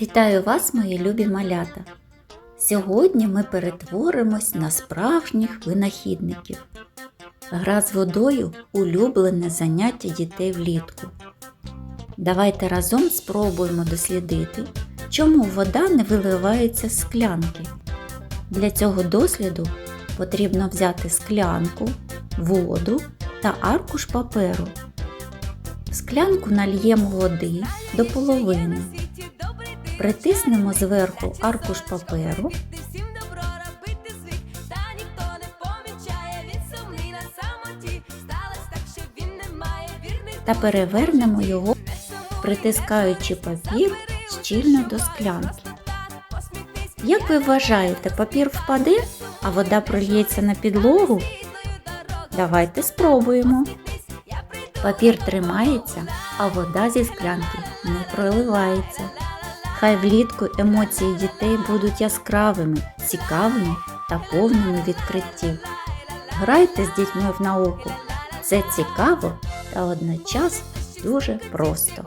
Вітаю вас, мої любі малята! Сьогодні ми перетворимось на справжніх винахідників. Гра з водою улюблене заняття дітей влітку. Давайте разом спробуємо дослідити, чому вода не виливається з склянки. Для цього досліду потрібно взяти склянку, воду та аркуш паперу. В склянку нальємо води до половини. Притиснемо зверху аркуш паперу та перевернемо його, притискаючи папір щільно до склянки. Як ви вважаєте, папір впаде, а вода прольється на підлогу? Давайте спробуємо. Папір тримається, а вода зі склянки не проливається. Хай влітку емоції дітей будуть яскравими, цікавими та повними відкриттів. Грайте з дітьми в науку. Це цікаво та одночас дуже просто.